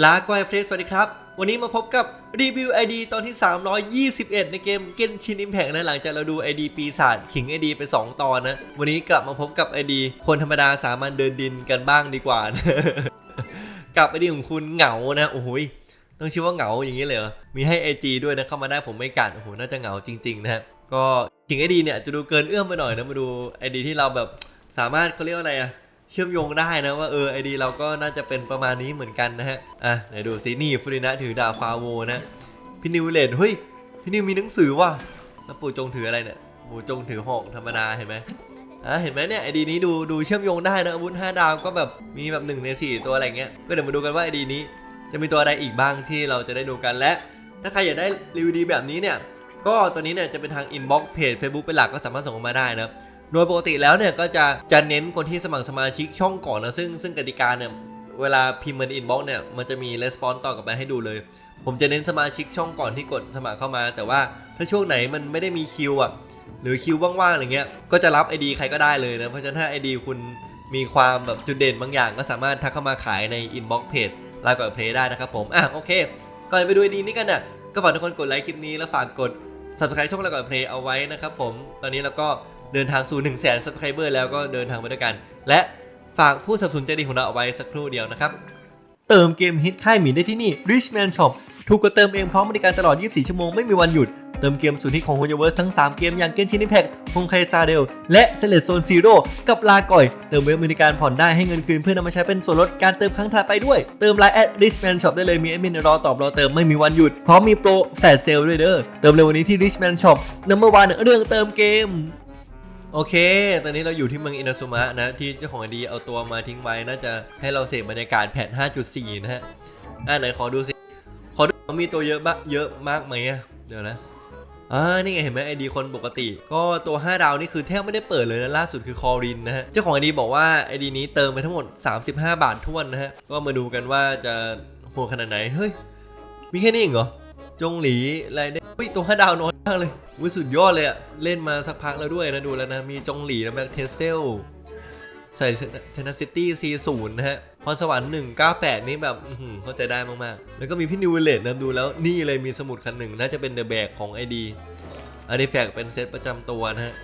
ลาก้อยเพลสสวัสดีครับ วันนี้มาพบกับรีวิว ID ตอนที่ 321 ในเกมเกนชินอิมแพกนะหลังจากเราดู ID ปีศาจขิง ID ไป 2 ตอนนะ วันนี้กลับมาพบกับ ID คนธรรมดาสามัญเดินดินกันบ้างดีกว่านะกับ ID ของคุณเหงานะ โอ้โหยต้องชื่อว่าเหงาอย่างนี้เลยเหรอ มีให้ IG ด้วยนะเข้ามาได้ผมไม่กัดโอ้โหน่าจะเหงาจริงๆนะฮะก็ขิง ID เนี่ยจะดูเกินเอื้อมไปหน่อยนะมาดู ID ที่เราแบบสามารถเขาเรียกว่าอะไรอะ เชื่อมโยงได้นะว่าเออไอดีเราก็น่าจะเป็นประมาณนี้เหมือนกันนะฮะ อะไหนดูซินี่ฟูรินะถือดาบฟาโวนะ พี่นิวเลนเฮ้ย พี่นิวมีหนังสือว่ะแล้วปู่จงถืออะไรเนี่ยปู่จงถือหอกธรรมดาเห็นไหมอะเห็นไหมเนี่ยไอดีนี้ดูดูเชื่อมโยงได้นะอาวุธ5ดาวก็แบบมีแบบ1ใน4 ตัวอะไรเงี้ย ก็เดี๋ยวมาดูกันว่าไอดีนี้ จะมีตัวอะไรอีกบ้างที่เราจะได้ดูกันและ ถ้าใครอยากได้รีวิวดีแบบนี้เนี่ย ก็ตัวนี้เนี่ยจะเป็นทางอินบ็อกซ์เพจ Facebook เป็นหลักก็สามารถส่งมาได้นะครับ โดยปกติแล้วเนี่ยก็จะจะเน้นคนที่สมัครสมาชิกช่องก่อนนะซึ่งซึ่งกติกาเนี่ยเวลาพิมพ์ในอินบ็อกซ์เนี่ยมันจะมีレスปอนตอบกลับมาให้ดูเลย ผมจะเน้นสมาชิกช่องก่อนที่กดสมัครเข้ามา แต่ว่าถ้าช่วงไหนมันไม่ได้มีคิวอะหรือคิวว่างๆอะไรเงี้ยก็จะรับ ID ใครก็ได้เลยนะเพราะฉะนั้นถ้า ID คุณมีความแบบจุดเด่นบางอย่าง ก็สามารถทักเข้ามาขายในอินบ็อกซ์เพจลาก่อนเพลย์ได้นะครับผมอะโอเคก่อนไปดู ID นี้กันเนี่ยก็ฝากทุกคนกดไลค์คลิปนี้แล้วฝากกด subscribe ช่องลาก่อนเพลย์เอาไว้นะครับผมตอนนี้เราก็ เดินทางสู่1 0 0 0 0แสนซับสไครเบอร์แล้วก็เดินทางไปด้วยกัน และฝากผู้สนับสนุนใจดีของเราเอาไว้สักครู่เดียวนะครับ เติมเกมฮิตค่ายหมีได้ที่นี่ Richman Shop ถูกกว่าเติมเองพร้อมบริการตลอด 24 ชั่วโมงไม่มีวันหยุด เติมเกมสุดฮิตของ h o y o v e r s e ทั้ง 3 เกมอย่าง Genshin Impact ฮงไคซาเดลและ s e l e t Zone Zero กับลาก่อย เติมเว็บบริการผ่อนได้ให้เงินคืนเพื่อนำมาใช้เป็นส่วนลดการเติมครั้งถัดไปด้วย เติมไลน์แอด Richman Shop ได้เลยมีแอดมินรอตอบรอเติมไม่มีวันหยุดพร้อมมีโปรแฟลชเซลด้วยเด้อเติมเร็ววันนี้ที่ Richman Shop Number One เรื่องเติมเกม โอเค ตอนนี้เราอยู่ที่เมืองอินาซุมะนะ ที่เจ้าของไอดีเอาตัวมาทิ้งไว้น่าจะให้เราเสพบรรยากาศแพท5.4 นะฮะ อ่าไหนขอดูสิ ขอดูมีตัวเยอะบ้างเยอะมากไหมอะเดี๋ยวนะอ่านี่ไงเห็นไหมไอดีคนปกติ ก็ตัว 5 ดาวนี่คือแทบไม่ได้เปิดเลยนะล่าสุดคือคอรินนะฮะ เจ้าของไอดีบอกว่าไอดีนี้เติมไปทั้งหมด 35 บาทท้วนนะฮะ ก็มาดูกันว่าจะโหดขนาดไหน เฮ้ย มีแค่นี้เองเหรอ จงหลีอะไรได้เฮ้ยตัวห้าดาวน้อยมากเลย อุ้ยสุดยอดเลยอะเล่นมาสักพักแล้วด้วยนะดูแล้วนะ มีจงหลีนะแบ็คเทเซลใส่เทนซิตี้ C0 นะฮะ พรสวรรค์ 198 นี่แบบอื้อหือเข้าใจได้มาก ๆ แล้วก็มีพี่นิวเลตนะดูแล้วนี่เลยมีสมุดคันหนึ่ง น่าจะเป็นเดอะแบกของ ID อันนี้แฟกเป็นเซตประจำตัวนะฮะ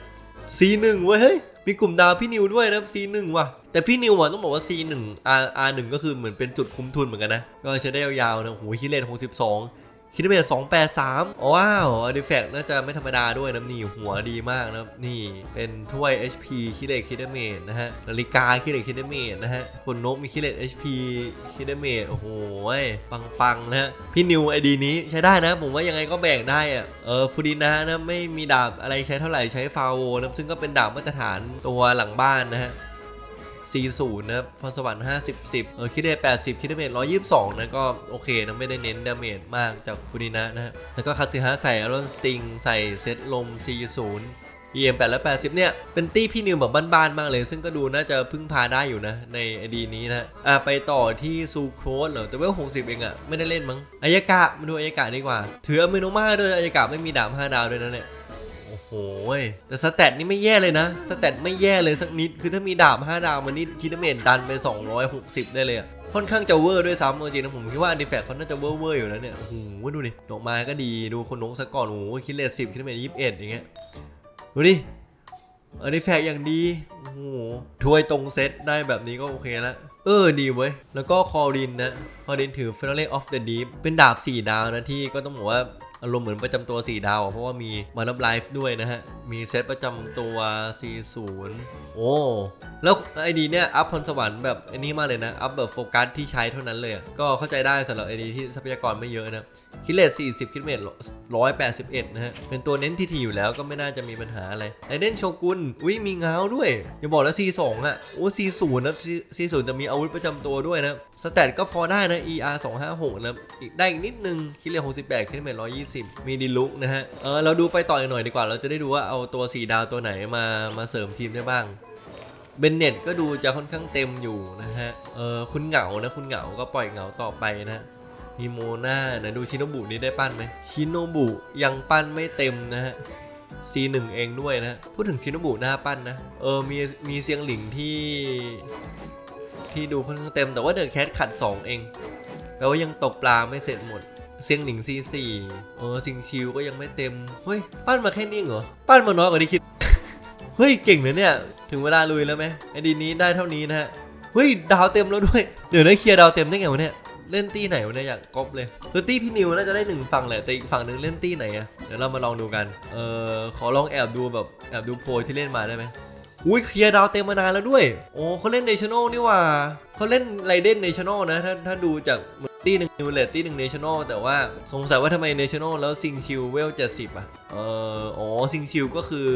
C1 เว้ยเฮ้ย มีกลุ่มดาวพี่นิวด้วยนะ C1 ว่ะ แต่พี่นิวอะต้องบอกว่า C1 R R1 ก็คือเหมือนเป็นจุดคุ้มทุนเหมือนกันนะ ก็ใช้ได้ยาวๆนะโหคิดเลน62 คิดเมต283ว้าวอาร์ติแฟกต์น่าจะไม่ธรรมดาด้วยนะนี่หัวดีมากนะนี่เป็นถ้วย HP คิเลตคิดเมตนะฮะนาฬิกาคิเลตคิดเมตนะฮะคนนกมีคิเลต HP คิดเมตโอ้โหปังๆนะฮะพี่นิวไอดีนี้ใช้ได้นะ ผมว่ายังไงก็แบ่งได้อะเออฟูดินะนะไม่มีดาบอะไรใช้เท่าไหร่ใช้ฟาโวนะซึ่งก็เป็นดาบมาตรฐานตัวหลังบ้านนะฮะ 40 นะครับพรสวรรค์50 10เออคิดเด80 คิดเดเมจ122 นะก็โอเคนะไม่ได้เน้นดาเมจมากจากคูนินะนะแล้วก็คาสิฮะใส่อารอนสติงใส่เซตลม 40 EM 8และ80 เนี่ย เป็นตี้พี่นิวแบบบ้านๆมากเลย ซึ่งก็ดูน่าจะพึ่งพาได้อยู่นะ ในไอดีนี้นะอะไปต่อที่ซูโครสเหรอ แต่เวล60 เองอะไม่ได้เล่นมั้งอายากะมาดูอายากะดีกว่า ถืออเมโนมาด้วยอายากะไม่มีดาบ5ดาวด้วยนะเนี่ย โอ้โหยแต่สแตทนี่ไม่แย่เลยนะ สแตทไม่แย่เลยสักนิด คือถ้ามีดาบ 5 ดาวมันนี่คิดเมนดันไป 260 ได้เลยอะค่อนข้างจะเวอร์ด้วยซ้ำจริงนะผมคิดว่าอันดิแฟกเขาน่าจะเวอร์เวอร์อยู่แล้วเนี่ย โอ้โหดูดิดอกไม้ก็ดีดูคนนกซะก่อนโอ้โหคิดเลสสิบคิดเมนยี่สิบเอ็ดอย่างเงี้ยดูดิอันดิแฟกอย่างดีโอ้โหถ้วยตรงเซตได้แบบนี้ก็โอเคแล้วเออดีเว้ย แล้วก็คอรินนะ คอรินถือ Finale of the Deep เป็นดาบ 4 ดาวนะที่ก็ต้องบอกว่า อารมณ์เหมือนประจำตัว 4 ดาว เพราะว่ามีมารับไลฟ์ด้วยนะฮะ มีเซตประจำตัว 40 โอ้ แล้วไอดีเนี่ย อัพพรสวรรค์แบบไอ้นี่มากเลยนะ อัพแบบโฟกัสที่ใช้เท่านั้นเลย ก็เข้าใจได้สำหรับไอดีที่ทรัพยากรไม่เยอะนะ คิดเลส40 คิดเมตร181นะฮะ เป็นตัวเน้นที่ทีอยู่แล้วก็ไม่น่าจะมีปัญหาอะไรไอเดนโชกุนอุ้ยมีเงาด้วยอย่าบอกแล้ว C2 อะโอ้ C0 นะ C0 แต่มีอาวุธประจำตัวด้วยนะ สแตทก็พอได้นะ ER 256นะอีกได้อีกนิดนึง คิดเลส68คิดเมตร120 มีดีลุกนะฮะ เออ เราดูไปต่ออีกหน่อยดีกว่า เราจะได้ดูว่าเอาตัว 4 ดาวตัวไหนมา มาเสริมทีมได้บ้าง เบนเน็ตก็ดูจะค่อนข้างเต็มอยู่นะฮะ เออ คุณเหงานะ คุณเหงาก็ปล่อยเหงาต่อไปนะฮะฮิโมนานะดูชินโนบุนี่ได้ปั้นไหมชินโนบุยังปั้นไม่เต็มนะฮะ C1 เองด้วยนะ พูดถึงชินโนบุหน้าปั้นนะ เออ มี มีเซียงหลิงที่ ที่ดูค่อนข้างเต็มแต่ว่าเดอะแคทขัด 2 เองแปลว่ายังตกปลาไม่เสร็จหมดเซียงหนิงซีสี่เออซิงชิวก็ยังไม่เต็ม เฮ้ย ปั้นมาแค่นี้เหรอ ปั้นมาน้อยกว่าที่คิด เฮ้ย เก่งนะเนี่ย ถึงเวลาลุยแล้วไหมไอดีนี้ได้เท่านี้นะฮะ เฮ้ย ดาวเต็มแล้วด้วย เดี๋ยวได้เคลียร์ดาวเต็มได้ไงวะเนี่ยเล่นตี้ไหนวะเนี่ยอยากก๊อปเลยคือตี้พี่นิวน่าจะได้หนึ่งฝั่งแหละแต่อีกฝั่งหนึ่งเล่นตี้ไหนอะเดี๋ยวเรามาลองดูกัน เออขอลองแอบดูแบบแอบดูโพยที่เล่นมาได้ไหม อุ้ยเคลียร์ดาวเต็มมานานแล้วด้วย โอ้เขาเล่นเนชั่น a ลนี่ว่าเขาเล่นไรเดนเนชั่น a ลนะถ้าถ้าดูจากตีหนึ่งนิวเลตตีหนึ่งเนชั่น a ลแต่ว่าสงสัยว่าทำไมเนชั่น a ลแล้วซิงชิวเวลเจ็ดสิบอะเอออ๋อซิงชิวก็คือ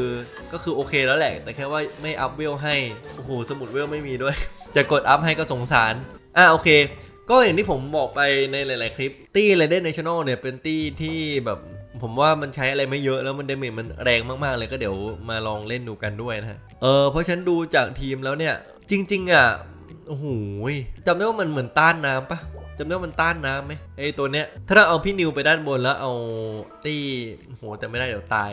ก็คือโอเคแล้วแหละ แต่แค่ว่าไม่อัพเวลให้ โอ้โห สมุดเวลไม่มีด้วย จะกดอัพให้ก็สงสาร อะโอเคก็อย่างที่ผมบอกไปในหลาย ๆ คลิป ตี้ไรเดนเนชั่น a ลเนี่ยเป็นตี้ที่แบบ ผมว่ามันใช้อะไรไม่เยอะแล้วมันเดเมจมันแรงมากๆเลยก็เดี๋ยวมาลองเล่นดูกันด้วยนะฮะเออเพราะฉันดูจากทีมแล้วเนี่ยจริง ๆ อะโอ้โหจำได้ว่ามันเหมือนต้านน้ำปะจำได้ว่ามันต้านน้ำไหมไอตัวเนี้ยถ้าเราเอาพี่นิวไปด้านบนแล้วเอาตี้โหแต่ไม่ได้เดี๋ยวตาย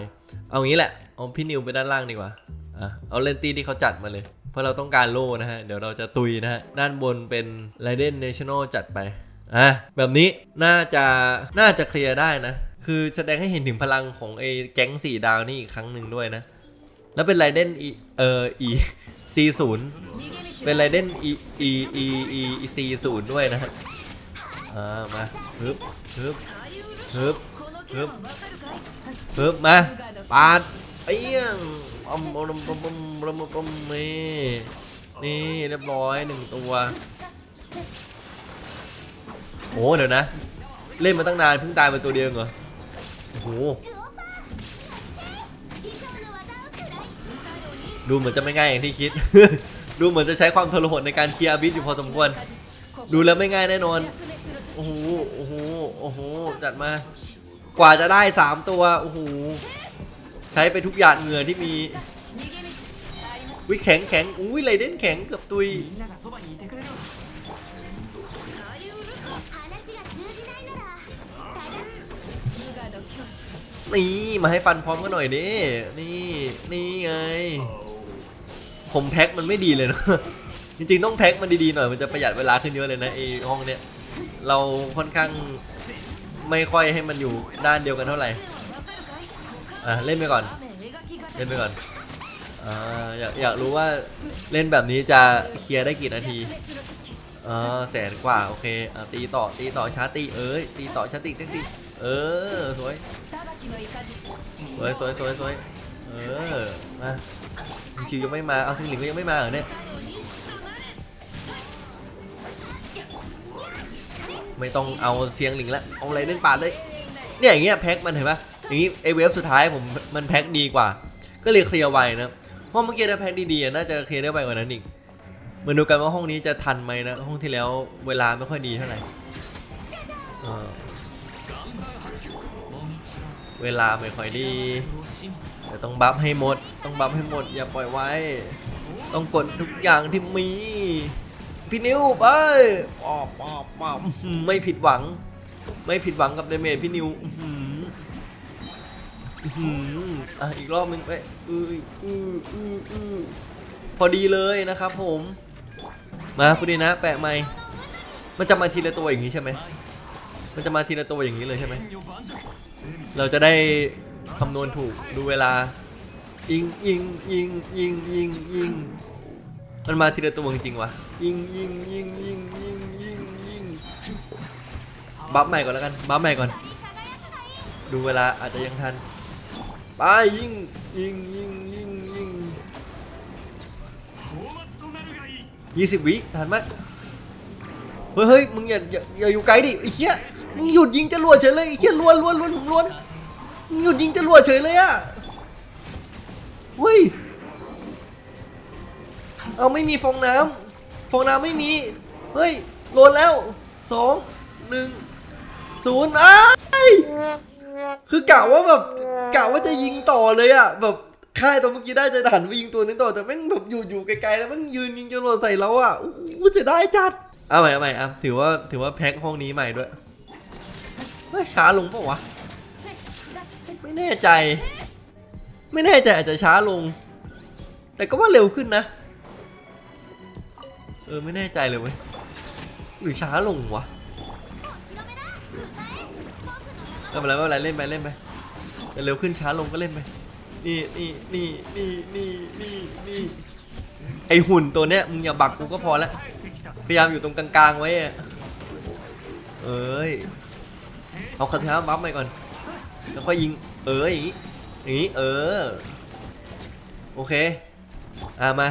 เอางี้แหละเอาพี่นิวไปด้านล่างดีกว่าอะเอาเล่นตี้ที่เขาจัดมาเลย เพราะเราต้องการโล่นะฮะเดี๋ยวเราจะตุยนะฮะด้านบนเป็นไรเดนเนชั่น a ลจัดไปอะแบบนี้น่าจะน่าจะเคลียร์ได้นะ คือแสดงให้เห็นถึงพลังของไอ้แก๊งสี่ดาวนี่อีกครั้งหนึ่งด้วยนะ แล้วเป็นไรเดนอีเอออีซีศูนย์เป็นไรเดนอีอีอีอีอีซีศูนย์ด้วยนะฮะอ่ามาฮึบฮึบฮึบฮึบฮึบมาปาดเอี้ยงอมอมอมอมอมอมนี่นี่เรียบร้อยหนึ่งตัวโอ้เดี๋ยวนะ เล่นมาตั้งนานเพิ่งตายไปตัวเดียวเหรอ โอ้โห ดูเหมือนจะไม่ง่ายอย่างที่คิด ดูเหมือนจะใช้ความทรหดในการเคลียร์อาบิสอยู่พอสมควร ดูแล้วไม่ง่ายแน่นอน โอ้โห โอ้โห โอ้โห จัดมา กว่าจะได้ 3 ตัว โอ้โห ใช้ไปทุกหยาดเหงื่อที่มีวิแข็งแข็งอุ้ยไรเด่นแข็งเกือบตุย นี่มาให้ฟันพร้อมกันหน่อยดินี่นี่ไง ผมแพ็คมันไม่ดีเลยนะจริงๆต้องแพ็คมันดีๆหน่อยมันจะประหยัดเวลาขึ้นเยอะเลยนะไอห้องเนี้ยเราค่อนข้างไม่ค่อยให้มันอยู่ด้านเดียวกันเท่าไหร่อะเล่นไปก่อน เล่นไปก่อนอ่าอยากอยากรู้ว่าเล่นแบบนี้จะเคลียร์ได้กี่นาทีอ่าแสนกว่าโอเคอะตีต่อตีต่อชาร์ตีเอ้ยตีต่อชาร์ตีตีตีเออสวย สวยสวยสวยสวยเออ มาชิวยังไม่มา เอาซิงหลิงก็ยังไม่มาเหรอเนี่ย ไม่ต้องเอาเสียงหลิงแล้วเอาอะไรเล่นปาดเลย เนี่ยอย่างเงี้ยแพ็คมันเห็นปะอย่างงี้ไอเวฟสุดท้ายผมมันแพ็คดีกว่า ก็เลยเคลียร์ไวนะ เพราะเมื่อกี้ถ้าแพ็คดีๆน่าจะเคลียร์ได้ไวกว่านั้นอีกมาดูกันว่าห้องนี้จะทันไหมนะ ห้องที่แล้วเวลาไม่ค่อยดีเท่าไหร่ เออเวลาไม่ค่อยดีแต่ต้องบัฟให้หมด ต้องบัฟให้หมด อย่าปล่อยไว้ ต้องกดทุกอย่างที่มี พี่นิวไปปอบปอบปอบอื้อหือไม่ผิดหวัง ไม่ผิดหวังกับเดเมจพี่นิวอื้อหืออื้อหืออะอีกรอบหนึงไปอืออืออืออือพอดีเลยนะครับผม มาคุณดีนะ แปะไม้มันจะมาทีละตัวอย่างนี้ใช่ไหมมันจะมาทีละตัวอย่างนี้เลยใช่ไหม เราจะได้คำนวณถูกดูเวลายิงยิงยิงยิงยิงยิงมันมาทีละตัวจริงวะยิงยิงยิงยิงยิงยิงยิงบัฟใหม่ก่อนแล้วกันบัฟใหม่ก่อน ดูเวลาอาจจะยังทันไปยิงยิงยิงยิงยิงยี่สิบวิทันไหมเฮ้ยเฮ้ยมึงอย่าอย่าอยู่ไกลดิไอ้เหี้ย หยุดยิงจรวดเฉยเลยไอ้เหี้ยล้วนล้วนล้วนผมล้วนหยุดยิงจรวดเฉยเลยอะเฮ้ยเอาไม่มีฟองน้ำฟองน้ำไม่มีเฮ้ยโหลนแล้วสองหนึ่งศูนย์อ้ายคือกะว่าแบบกะว่าจะยิงต่อเลยอะแบบค่ายตัวเมื่อกี้ได้จะหันไปยิงตัวนี้ต่อแต่แม่งแบบอยู่อยู่ไกลๆแล้วแม่งยืนยิงจรวดใส่เราอะโอ้จะได้จัดเอาใหม่เอาใหม่อะถือว่าถือว่าแพ็คห้องนี้ใหม่ด้วย เฮ้ยช้าลงปะวะ ไม่แน่ใจ ไม่แน่ใจอาจจะช้าลง แต่ก็ว่าเร็วขึ้นนะ เออไม่แน่ใจเลยเว้ยหรือช้าลงวะไม่เป็นไรไม่เป็นไรเล่นไปเล่นไปจะเร็วขึ้นช้าลงก็เล่นไปนี่นี่นี่นี่นี่นี่นี่ไอหุ่นตัวเนี้ยมึงอย่าบักกูก็พอละพยายามอยู่ตรงกลางๆไว้อะเอ้ย เอาคาถาบัฟไปก่อนแล้วค่อยยิง เอออย่างงี้อย่างงี้เออ โอเค อะมา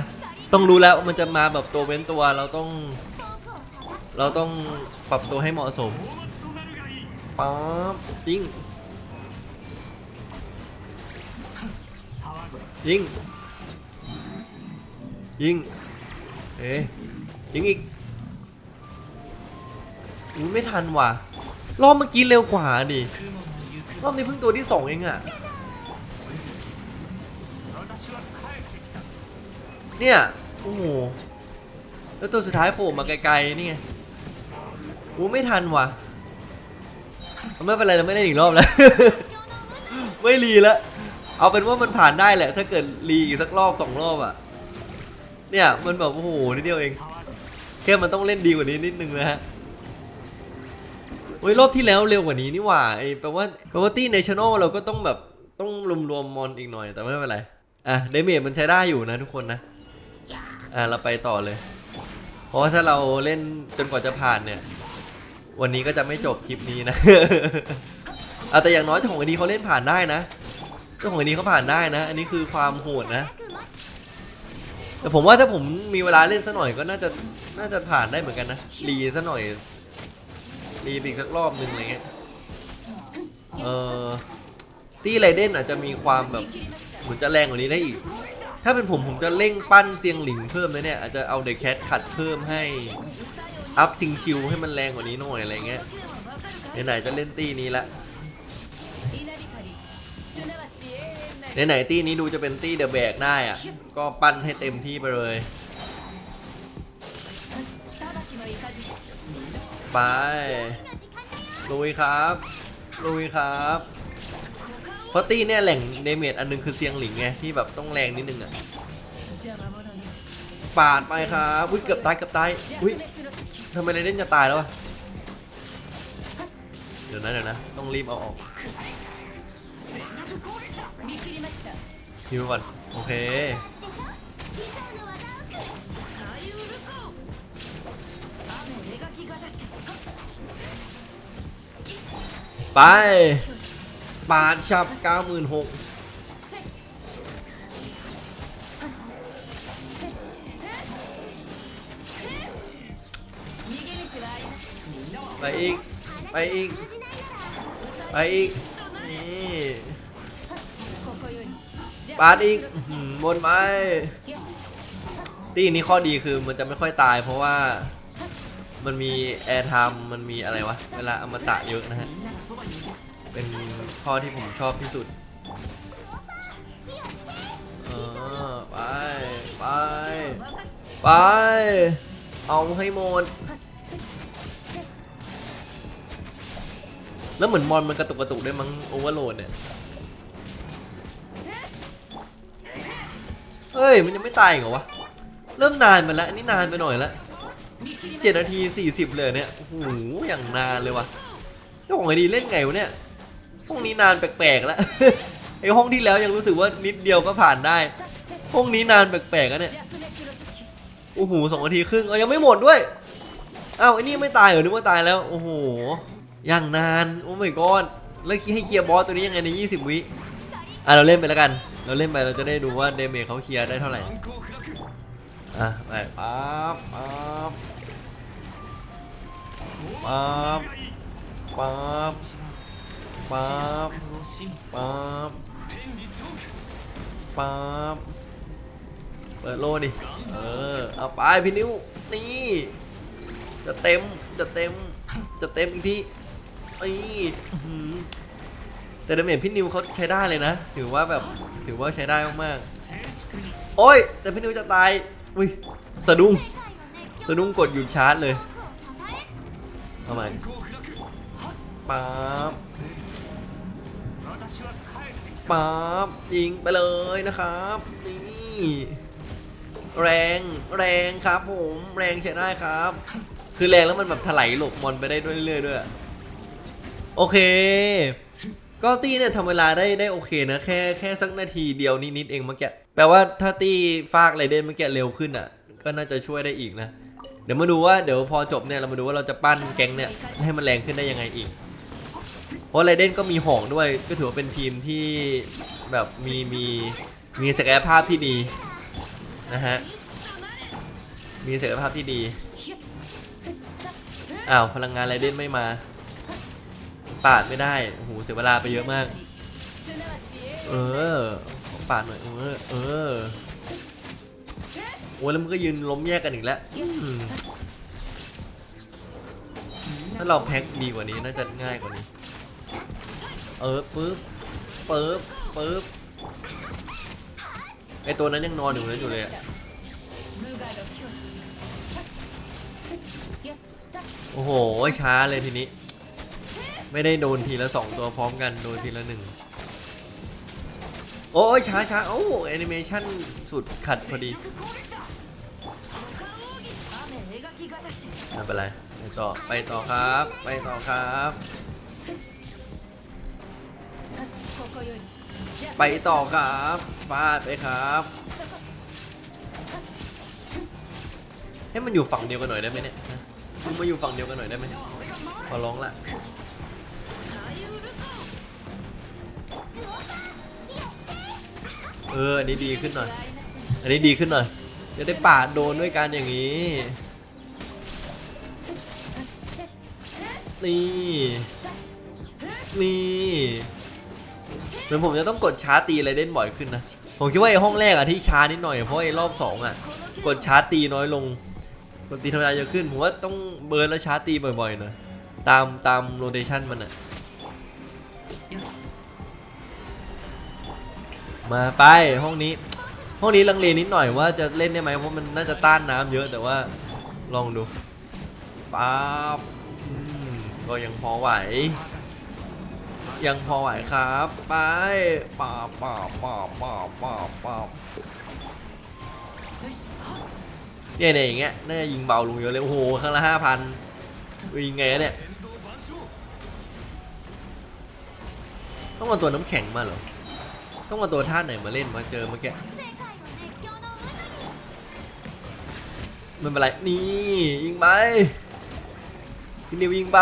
ต้องรู้แล้วมันจะมาแบบตัวเว้นตัวเราต้อง เราต้องปรับตัวให้เหมาะสมป๊อปยิงยิงยิง เอ๊ะยิงอีกอุ้ยไม่ทันว่ะ รอบเมื่อกี้เร็วกว่าดิรอบนี้เพิ่งตัวที่สองเองอะเนี่ย โอ้โห แล้วตัวสุดท้ายโผล่มาไกลๆ นี่ไงโอ้ไม่ทันว่ะ ไม่เป็นไรเราไม่ได้อีกรอบแล้ว ไม่รีแล้ว เอาเป็นว่ามันผ่านได้แหละ ถ้าเกิดรีอีกสักรอบสองรอบอะ เนี่ย มันแบบโอ้โหนิดเดียวเอง แค่มันต้องเล่นดีกว่านี้นิดนึงนะฮะ โอ้ยรอบที่แล้วเร็วกว่านี้นี่หว่าไอ้แปลว่าแปลว่าตี้ในช n นลเราก็ต้องแบบต้องรวมรวมๆมอนอีกหน่อยแต่ไม่เป็นไรอะเดเมจมันใช้ได้อยู่นะทุกคนนะอะเราไปต่อเลย เพราะว่าถ้าเราเล่นจนกว่าจะผ่านเนี่ย วันนี้ก็จะไม่จบคลิปนี้นะเอาแต่อย่างน้อยเจ้าของไอดีเขาเล่นผ่านได้นะเจ้าของไอดีเขาผ่านได้นะ อันนี้คือความโหดนะ แต่ผมว่าถ้าผมมีเวลาเล่นสักหน่อยก็น่าจะน่าจะผ่านได้เหมือนกันนะรีสักหน่อย รีอีกสักรอบหนึ่งอะไรเงี้ยเออตี้ไรเด่นอาจจะมีความแบบเหมือนจะแรงกว่านี้ได้อีก ถ้าเป็นผมผมจะเร่งปั้นเซียงหลิงเพิ่มเลยเนี่ยอาจจะเอาเดอะแคทขัดเพิ่มให้อัพซิงคิวให้มันแรงกว่านี้หน่อยอะไรเงี้ยไหนๆจะเล่นตี้นี้ละไหนๆตี้นี้ดูจะเป็นตี้เดอะแบกได้อะก็ปั้นให้เต็มที่ไปเลย ไป ลุยครับ ลุยครับ เพราะตี้เนี่ยแหล่งเดเมจอันหนึงคือเซียงหลิงไงที่แบบต้องแรงนิดนึงอะปาดไปครับอุ้ยเกือบตายเกือบตายอุ้ยทำไมไรเด่นจะตายแล้วอะเดี๋ยวนะเดี๋ยวนะ ต้องรีบเอาออกฮิวก่อนโอเค ไปปาดฉับ96,000ไปอีก ไปอีก ไปอีก นี่ปาดอีกอื้อหือบนไปตีนี้ข้อดีคือมันจะไม่ค่อยตายเพราะว่า มันมีแอร์ไทม์มันมีอะไรวะ เวลาอมตะเยอะนะฮะ เป็นข้อที่ผมชอบที่สุดเออไป ไป ไป เอาให้หมด แล้วเหมือนมอนมันกระตุกกระตุกด้วยมั้งโอเวอร์โหลดเนี่ย เฮ้ย มันยังไม่ตายเหรอวะ เริ่มนานไปแล้วอันนี้นานไปหน่อยแล้ว เจ็ดนาทีสี่สิบเลยเนี่ยโอ้โหอย่างนานเลยวะเจ้าของไอดีเล่นไงวะเนี่ยห้องนี้นานแปลกๆแล้วไอห้องที่แล้วยังรู้สึกว่านิดเดียวก็ผ่านได้ ห้องนี้นานแปลกๆอะเนี่ยโอ้โหสองนาทีครึ่งเออยังไม่หมดด้วยอ้าวไอ้นี่ไม่ตายเหรอนึกว่าตายแล้วโอ้โหอย่างนานโอ้ my god แล้วคิดให้เคลียร์บอสตัวนี้ยังไงใน 20 วิอะเราเล่นไปแล้วกัน เราเล่นไปเราจะได้ดูว่าเดเมจเขาเคลียร์ได้เท่าไหร่ อะไปปั๊บปั๊บปั๊บปั๊บปั๊บปั๊บปั๊บเปิดโลดิ เออ เอาไปพี่นิ้ว นี่ จะเต็ม จะเต็ม จะเต็มอีกทีนี่อื้อหือแต่ดาเมจพี่นิวเขาใช้ได้เลยนะ ถือว่าแบบ ถือว่าใช้ได้มากๆ โอ้ย แต่พี่นิวจะตาย อุ้ยสะดุ้งสะดุ้งกดหยุดชาร์จเลยเอาใหม่ป๊าบป๊าบยิงไปเลยนะครับนี่แรงแรงครับผมแรงใช้ได้ครับ คือแรงแล้วมันแบบถลายหลบมอนไปได้ด้วยเรื่อยๆด้วย โอเค ก็ตี้เนี่ยทำเวลาได้ได้โอเคนะแค่แค่สักนาทีเดียวนิดๆเองเมื่อกี้แปลว่าถ้าตี้ฟากไรเดนเมื่อกี้เร็วขึ้นอะ ก็น่าจะช่วยได้อีกนะ เดี๋ยวมาดูว่าเดี๋ยวพอจบเนี่ยเรามาดูว่าเราจะปั้นแก๊งเนี่ยให้มันแรงขึ้นได้ยังไงอีก เพราะไรเดนก็มีห่องด้วยก็ถือว่าเป็นทีมที่แบบมีมีมีศักยภาพที่ดีนะฮะมีศักยภาพที่ดีอ้าวพลังงานไรเดนไม่มา ปาดไม่ได้โอ้โหเสียเวลาไปเยอะมาก เออขอปาดหน่อยเออเออโอ้ยแล้วมันก็ยืนล้มแยกกันอีกแล้วถ้าเราแพ็คดีกว่านี้น่าจะง่ายกว่านี้ เออปึ๊บปึ๊บปึ๊บไอตัวนั้นยังนอนอยู่นั้นอยู่เลยอะโอ้โหช้าเลยทีนี้ ไม่ได้โดนทีละสองตัวพร้อมกันโดนทีละหนึ่งโอ้ยช้าช้าโอ้แอนิเมชันสุดขัดพอดีไม่เป็นไรไปต่อไปต่อครับ ไปต่อครับ ไปต่อครับฟาดไปครับให้มันอยู่ฝั่งเดียวกันหน่อยได้ไหมเนี่ยมึงมาอยู่ฝั่งเดียวกันหน่อยได้ไหมขอร้องละ เอออันนี้ดีขึ้นหน่อย อันนี้ดีขึ้นหน่อย จะได้ปาดโดนด้วยกันอย่างนี้ นี่ นี่เหมือนผมจะต้องกดชาร์ตีอะไรเด่นบ่อยขึ้นนะ ผมคิดว่าไอ้ห้องแรกอะที่ช้านิดหน่อย เพราะไอ้รอบสองอะกดชาร์จตีน้อยลงกดตีธรรมดาเยอะขึ้น ผมว่าต้องเบิร์นแล้วชาร์จตีบ่อยๆหน่อยตามตามโรเตชันมันอะ มาไปห้องนี้ ห้องนี้ลังเลนิดหน่อยว่าจะเล่นได้ไหมเพราะมันน่าจะต้านน้ำเยอะแต่ว่าลองดูป๊าบก็ยังพอไหว ยังพอไหวครับ ไปป๊าบป๊าบป๊าบป๊าบป๊าบป๊าบเนี่ยเนี่ยอย่างเงี้ยน่าจะยิงเบาลงเยอะเลยโอ้โหครั้งละห้าพันยิงไงเนี่ยต้องเอาตัวน้ำแข็งมาเหรอ ต้องเอาตัวท่าไหนมาเล่นมาเจอเมื่อกี้มันเป็นไรนี่ยิงไปพี่นิวยิงไป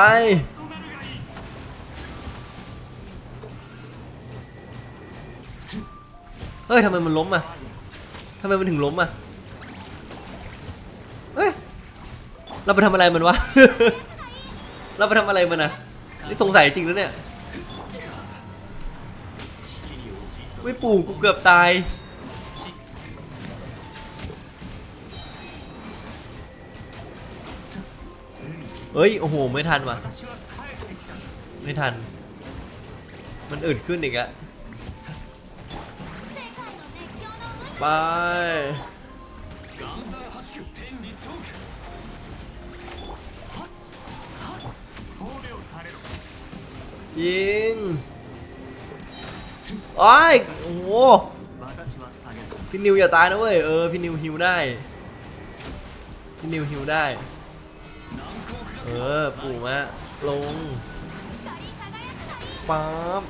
เฮ้ยทำไมมันล้มอะทำไมมันถึงล้มอะเฮ้ยเราไปทำอะไรมันวะ เราไปทำอะไรมันอะนี่สงสัยจริงแล้วเนี่ย ไม่ปู่กูเกือบตาย เฮ้ย โอ้โห ไม่ทันว่ะ ไม่ทัน มันอื่นขึ้นอีกอะไปยิง โอ้ยโอ้โหพี่นิวอย่าตายนะเว้ย เออ พี่นิวฮิวได้ พี่นิวฮิวได้ เออ ปู่มาลงป๊าบ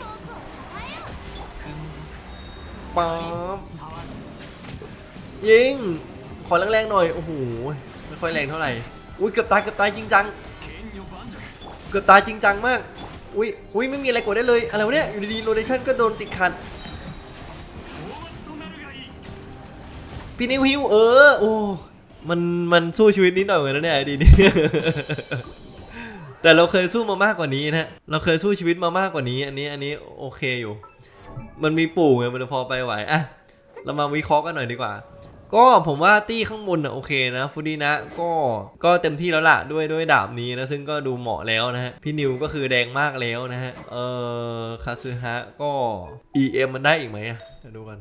ป๊าบยิง ขอแรงๆหน่อย โอ้โห ไม่ค่อยแรงเท่าไหร่ อุ้ย เกือบตาย เกือบตายจริงจัง เกือบตายจริงจังมาก อุ้ยอุ้ยไม่มีอะไรกดได้เลย อะไรวะเนี่ย อยู่ดีๆโรเดชันก็โดนติดขัดพี่นิวฮิวเออ โอ้ มันมันสู้ชีวิตนิดหน่อยเหมือนกันนะเนี่ยดีนี่แต่เราเคยสู้มามากกว่านี้นะ เราเคยสู้ชีวิตมามากกว่านี้ อันนี้อันนี้โอเคอยู่ มันมีปู่ไงมันพอไปไหว อะ เรามาวิเคราะห์กันหน่อยดีกว่า ก็ผมว่าตี้ข้างบนอะโอเคนะฟูดีนะก็ก็เต็มที่แล้วล่ะด้วยด้วยดาบนี้นะซึ่งก็ดูเหมาะแล้วนะฮะพี่นิวก็คือแดงมากแล้วนะฮะเออคาซึฮะก็ EM มันได้อีกไหมอะดูกัน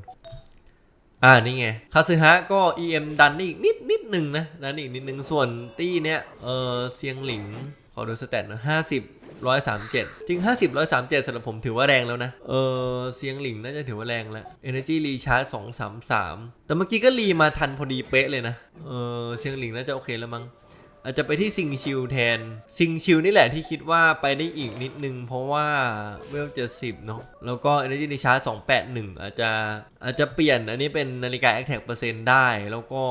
อ่านี่ไงคาซึฮะก็ EM ดันได้อีกนิดนิดหนึ่งนะดันอีกนิดหนึ่งส่วนตี้เนี้ยเออเซียงหลิงขอดูสแตทนะห้าสิบ ร้อยสามเจ็ดจริงห้าสิบร้อยสามเจ็ดสำหรับผมถือว่าแรงแล้วนะ เออเซียงหลิงน่าจะถือว่าแรงแล้ว Energy Recharge สองสามสามแต่เมื่อกี้ก็รีมาทันพอดีเป๊ะเลยนะ เออเซียงหลิงน่าจะโอเคแล้วมั้งอาจจะไปที่ซิงชิลแทน ซิงชิลนี่แหละที่คิดว่าไปได้อีกนิดนึง เพราะว่าเวลเจ็ดสิบเนาะแล้วก็ Energy Recharge 281 อาจจะอาจจะเปลี่ยนอันนี้เป็นนาฬิกา a c t a c เปอร์เซ็นต์ได้แล้วก็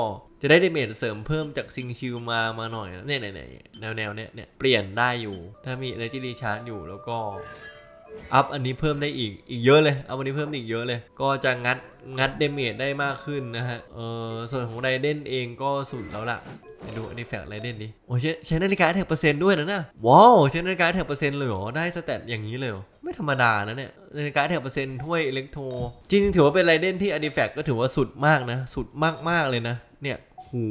จะได้เดเมจเสริมเพิ่มจากซิงชิลมามาหน่อยเนี่ยเนี่ยเนี่ยแนวแนวเนี้ยเนี่ยเปลี่ยนได้อยู่ ถ้ามี Energy Recharge อยู่แล้วก็อัพอันนี้เพิ่มได้อีกอีกเยอะเลยเอาอันนี้เพิ่มอีกเยอะเลย ก็จะงัดงัดเดเมจได้มากขึ้นนะฮะเออส่วนของไรเดนเองก็สุดแล้วล่ะดูอันนี้แฟกไรเดนดิโอ้ใช้ใช้นาฬิกาแท็กเปอร์เซ็นต์ด้วยนะน่ะว้าวใช้นาฬิกาแท็กเปอร์เซ็นต์เลยเหรอได้สเตตอย่างนี้เลยเหรอไม่ธรรมดานะเนี่ยนาฬิกาแท็กเปอร์เซ็นต์ถ้วยอิเล็กโทรจริงๆถือว่าเป็นไรเดนที่อันนี้แฟกก็ถือว่าสุดมากนะ สุดมากๆเลยนะเนี่ย หู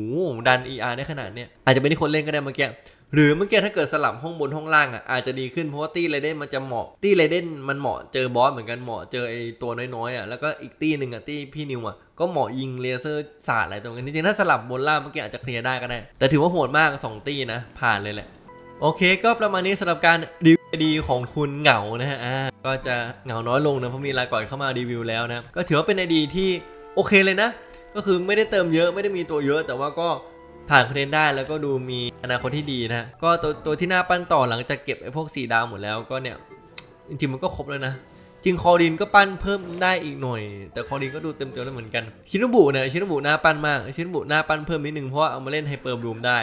ดัน ER ได้ขนาดเนี้ยอาจจะเป็นที่คนเล่นก็ได้เมื่อกี้หรือเมื่อกี้ถ้าเกิดสลับห้องบนห้องล่างอะอาจจะดีขึ้นเพราะว่าตี้ไรเดนมันจะเหมาะตี้ไรเดนมันเหมาะเจอบอสเหมือนกันเหมาะเจอไอตัวน้อยๆอะแล้วก็อีกตี้หนึ่งอะตี้พี่นิวอะก็เหมาะยิงเลเซอร์สาดอะไรตรงนั้นจริงๆถ้าสลับบนล่างเมื่อกี้อาจจะเคลียร์ได้ก็ได้ แต่ถือว่าโหดมากสองตี้นะ ผ่านเลยแหละ โอเคก็ประมาณนี้สำหรับการรีวิวดีของคุณเหงานะฮะก็จะเหงาน้อยลงนะเพราะมีรายก่อนเข้ามารีวิวแล้วนะก็ถือว่าเป็นไอดีที่โอเคเลยนะ ก็คือไม่ได้เติมเยอะไม่ได้มีตัวเยอะ แต่ว่าก็ผ่านคอนเทนต์ได้แล้วก็ดูมีอนาคตที่ดีนะก็ตัวตัวที่น่าปั้นต่อหลังจากเก็บไอ้พวกสีดาวหมดแล้วก็เนี่ยจริงๆมันก็ครบแล้วนะจริงคอรินก็ปั้นเพิ่มได้อีกหน่อย แต่คอรินก็ดูเต็มเต็มแล้วเหมือนกันชินุบุเนี่ยชินุบุหน้าปั้นมากชินุบุหน้าปั้นเพิ่มนิดนึงเพราะว่าเอามาเล่นไฮเปอร์บลูมได้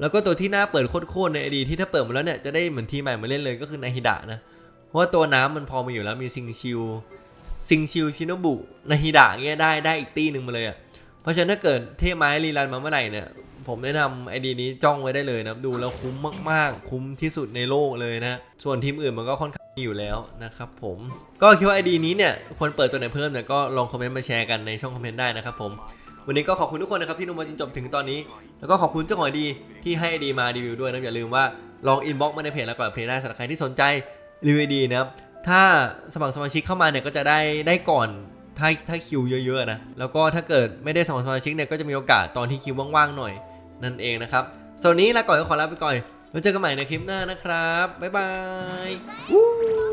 แล้วก็ตัวที่หน่าเปิดโคตรๆในอดีที่ถ้าเปิดมาแล้วเนี่ยจะได้เหมือนทีใหม่มาเล่นเลยก็คือนาฮิดะนะเพราะว่าตัวน้ำมันพอมาอยู่แล้วมีซิงชิว ซิงชิวชินบุนาฮิดะเงี้ยได้ได้อีกตีหนึ่งมาเลยอะเพราะฉะนั้นถ้าเกิดเทพไม้รีรันมาเมื่อไหร่เนี่ยผมแนะนำไอดีนี้จ้องไว้ได้เลยนะดูแล้วคุ้มมากๆ คุ้มที่สุดในโลกเลยนะ ส่วนทีมอื่นมันก็ค่อนข้างมีอยู่แล้วนะครับผมก็คิดว่าไอดีนี้เนี่ยควรเปิดตัวไหนเพิ่มเนี่ยก็ลองคอมเมนต์มาแชร์กันในช่องคอมเมนต์ได้นะครับผมวันนี้ก็ขอบคุณทุกคนนะครับที่ดูมาจนจบถึงตอนนี้ แล้วก็ขอบคุณเจ้าของไอดีที่ให้ไอดีมารีวิวด้วยนะอย่าลืมว่าลองอินบ็อกมาในเพจแล้วก่อนเพจได้สำหรับใครที่สนใจรีวิวดีนะครับ ถ้าสมัครสมาชิกเข้ามาเนี่ยก็จะได้ได้ก่อนถ้าถ้าคิวเยอะๆนะ แล้วก็ถ้าเกิดไม่ได้สมัครสมาชิกเนี่ยก็จะมีโอกาสตอนที่คิวว่างๆหน่อยนั่นเองนะครับส่วนนี้ลาก่อนก็ขอลาไปก่อนแล้วเจอกันใหม่ในคลิปหน้านะครับบ๊ายบาย